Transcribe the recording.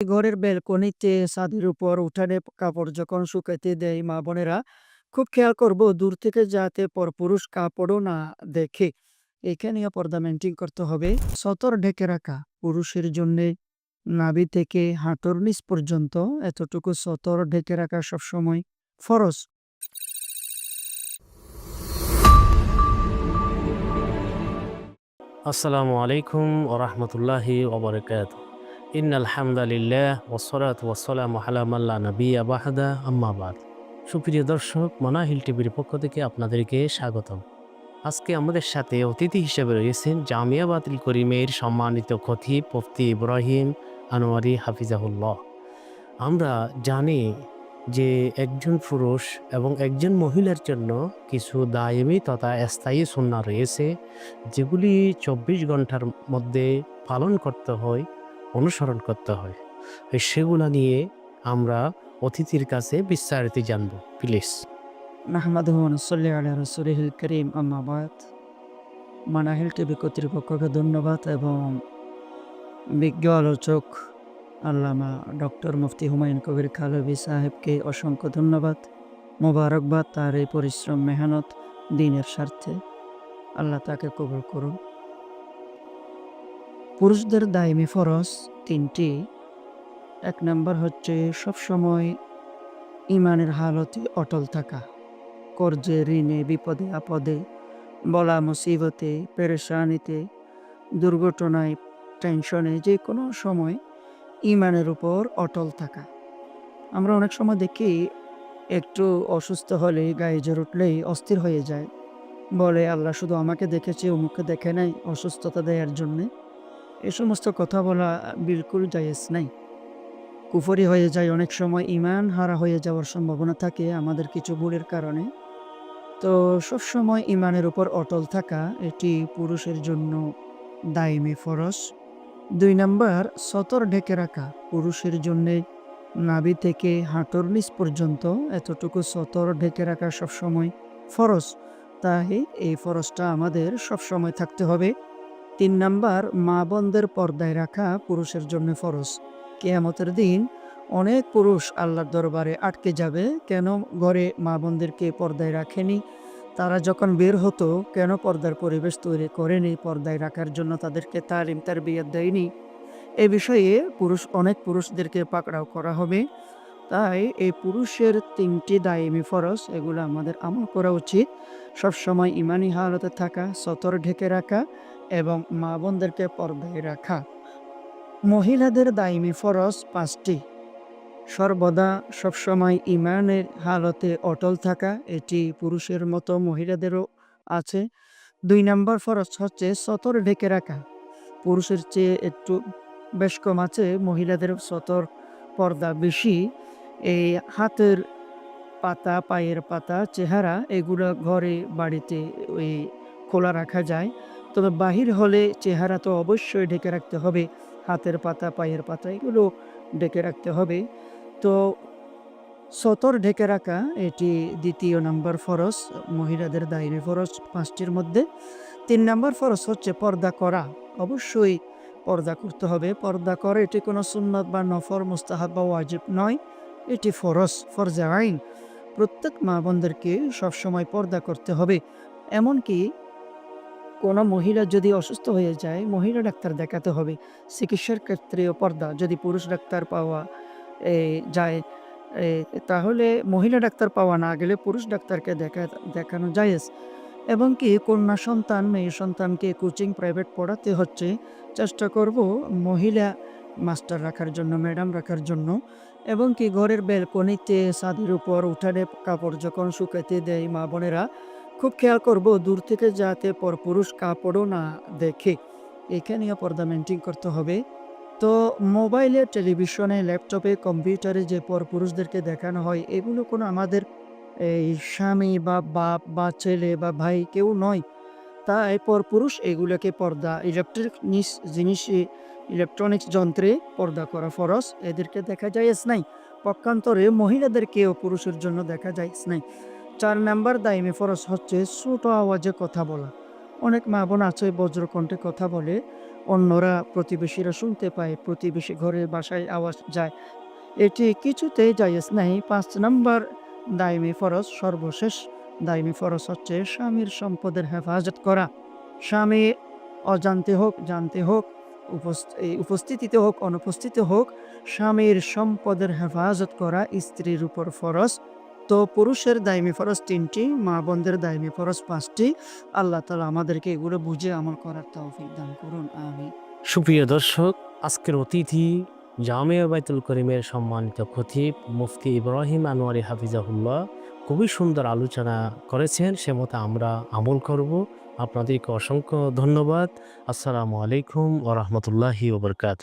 ঘরের ব্যালকনিতে ছাদের উপর উঠানে কাপড় যখন শুকাইতে দেয় মা বোনেরা, খুব খেয়াল করব দূর থেকে যাতে পরপুরুষ কাপড়ও না দেখে। এখানেও পর্দা মেনটেন করতে হবে। সতর ঢেকে রাখা। পুরুষের জন্য নাভি থেকে হাঁটুর নিচ পর্যন্ত এতটুকু সতর ঢেকে রাখা সবসময় ফরজ। আসসালামু আলাইকুম ওরহমতুল্লাহি ওবরকাত ইন আলহামদুলিল্লাহ ওসরাত ওসালাম আলামাল্লা নবী আবাহাদা আম্মাবাদ সুপ্রিয় দর্শক, মনাহিল টিভির পক্ষ থেকে আপনাদেরকে স্বাগতম। আজকে আমাদের সাথে অতিথি হিসেবে রয়েছেন জামিয়া বাতিল করিমের সম্মানিত খতিব মুফতি ইব্রাহিম আনোয়ারি হাফিজাহুল্লাহ। আমরা জানি যে একজন পুরুষ এবং একজন মহিলার জন্য কিছু দায়মি তথা স্থায়ী সুন্না রয়েছে, যেগুলি চব্বিশ ঘণ্টার মধ্যে পালন করতে হয়। অনুসরণ করতে হয়। সেগুলা নিয়ে আমরা অতিথির কাছে বিস্তারিত জানব। প্লিজ। আলা রসুলিহিল করিম আম্মাবাদ মানাহিল টিভি কর্তৃপক্ষকে ধন্যবাদ এবং বিজ্ঞ আলোচক আল্লামা ডক্টর মুফতি হুমায়ুন কবির খালবি সাহেবকে অসংখ্য ধন্যবাদ। মোবারকবাদ তার এই পরিশ্রম, মেহনত, দিনের স্বার্থে। আল্লাহ তাকে কবুল করুন পুরুষদের দায়মি ফরজ তিনটি। এক নম্বর হচ্ছে, সবসময় ইমানের হালতে অটল থাকা। কর্জে ঋণে, বিপদে, আপদে, বলা মুসিবতে, পেরেশানিতে, দুর্ঘটনায়, টেনশনে যে কোনো সময় ইমানের উপর অটল থাকা। আমরা অনেক সময় দেখি, একটু অসুস্থ হলে গায়ে জ্বর উঠলেই অস্থির হয়ে যায়। বলে, আল্লাহ শুধু আমাকে দেখেছে, অমুককে দেখে নাই, অসুস্থতা দেওয়ার জন্যে। এ সমস্ত কথা বলা বিলকুল জায়েজ নাই। কুফরি হয়ে যায়, অনেক সময় ইমান হারা হয়ে যাওয়ার সম্ভাবনা থাকে আমাদের কিছু ভুলের কারণে। তো সবসময় ইমানের উপর অটল থাকা, এটি পুরুষের জন্য দায়মি ফরজ। দুই নাম্বার, সতর ঢেকে রাখা, পুরুষের জন্যে নাভি থেকে হাঁটুর নিচ পর্যন্ত এতটুকু সতর ঢেকে রাখা সবসময় ফরজ। তাই এই ফরজটা আমাদের সবসময় থাকতে হবে। তিন নাম্বার, মা বোনদের পর্দায় রাখা পুরুষের জন্য ফরজ। কেয়ামতের দিন অনেক পুরুষ আল্লাহর দরবারে আটকে যাবে, কেন ঘরে মা বোনদেরকে পর্দায় রাখেনি? তারা যখন বের হতো, কেন পর্দার পরিবেশ তৈরি করেনি? পর্দায় রাখার জন্য তাদেরকে তালিম তার বিয়ে দেয়নি? এ বিষয়ে পুরুষ, অনেক পুরুষদেরকে পাকড়াও করা হবে। তাই এই পুরুষের তিনটি দায়মি ফরজ, এগুলো আমাদের আমল করা উচিত। সবসময় ইমানি হালতে থাকা, সতর ঢেকে রাখা এবং মা বোনদেরকে পর্দায় রাখা। মহিলাদের দায়মি ফরজ পাঁচটি। সর্বদা সবসময় ইমানের হালতে অটল থাকা, এটি পুরুষের মতো মহিলাদেরও আছে। দুই নম্বর ফরজ হচ্ছে সতর ঢেকে রাখা। পুরুষের চেয়ে একটু বেশ কম আছে, মহিলাদের সতর পর্দা বেশি। এই হাতের পাতা, পায়ের পাতা, চেহারা, এগুলো ঘরে, বাড়িতে, ওই খোলা রাখা যায়। তবে বাহির হলে চেহারা তো অবশ্যই ঢেকে রাখতে হবে। হাতের পাতা, পায়ের পাতা, এগুলো ঢেকে রাখতে হবে। তো সতর ঢেকে রাখা, এটি দ্বিতীয় নাম্বার ফরজ, মহিলাদের দায়নি ফরজ পাঁচটির মধ্যে। তিন নাম্বার ফরজ হচ্ছে পর্দা করা। অবশ্যই পর্দা করতে হবে। পর্দা করে, এটি কোনো সুন্নত বা নফর মুস্তাহাব বা ওয়াজিব নয়। এটি ফরজ, ফরজে আইন। প্রত্যেক মা বোনদেরকে সবসময় পর্দা করতে হবে। এমনকি কোনো মহিলা যদি অসুস্থ হয়ে যায়, মহিলা ডাক্তার দেখাতে হবে। চিকিৎসার ক্ষেত্রেও পর্দা, যদি পুরুষ ডাক্তার পাওয়া যায় তাহলে মহিলা ডাক্তার পাওয়া না গেলে পুরুষ ডাক্তারকে দেখা, দেখানো যায় এবং কি, কন্যা সন্তান, মেয়ে সন্তানকে কোচিং প্রাইভেট পড়াতে হচ্ছে। চেষ্টা করব মহিলা মাস্টার রাখার জন্য, ম্যাডাম রাখার জন্য। এবং কি, ঘরের ব্যালকনিতে ছাদের উপর উঠানে কাপড় যখন শুকাতে দেয় মা বোনেরা খুব খেয়াল করব, দূর থেকে যাতে পরপুরুষ কাপড়ও না দেখে। এখানেও পর্দা মেনটেন করতে হবে। তো মোবাইলে, টেলিভিশনে, ল্যাপটপে, কম্পিউটারে যে পরপুরুষদেরকে দেখানো হয়, এগুলো কোনো আমাদের এই স্বামী বা বাপ বা ছেলে বা ভাই কেউ নয়। তাই পরপুরুষ এগুলোকে পর্দা ইলেকট্রিক জিনিস ইলেকট্রনিক্স যন্ত্রে পর্দা করা ফরজ। এদেরকে দেখা যায় নাই। পক্ষান্তরে মহিলাদেরকেও পুরুষের জন্য দেখা যায় নাই। চার নাম্বার দায়মে ফরজ হচ্ছে ছোট আওয়াজে কথা বলা। অনেক মা বোন আছে বজ্রকণ্ঠে কথা বলে, অন্যরা প্রতিবেশীরা শুনতে পায়, প্রতিবেশী ঘরে বাসায় আওয়াজ যায়। এটি কিছুতেই জায়েজ নাই, পাঁচ নাম্বার দায়মি ফরজ সর্বশেষ। দায়মি ফরজ হচ্ছে স্বামীর সম্পদের হেফাজত করা। স্বামী অজান্তে হোক, জানতে হোক উপস্থিতিতে হোক অনুপস্থিতি হোক, স্বামীর সম্পদের হেফাজত করা স্ত্রীর উপর ফরজ। তো পুরুষের দায়মি ফরজ তিনটি, মা বোনদের দায়মি ফরজ পাঁচটি। আল্লাহ তালা আমাদেরকে এগুলো বুঝে আমল করার তৌফিক দান করুন আমি সুপ্রিয় দর্শক, আজকের অতিথি জামিয়া বাইতুল করিমের সম্মানিত খতিব মুফতি ইব্রাহিম আনোয়ারি হাফিজাহুল্লাহ খুবই সুন্দর আলোচনা করেছেন। সে মতো আমরা আমল করব। আপনাদেরকে অসংখ্য ধন্যবাদ। আসসালামু আলাইকুম ওরহমতুল্লাহি ওবরকাত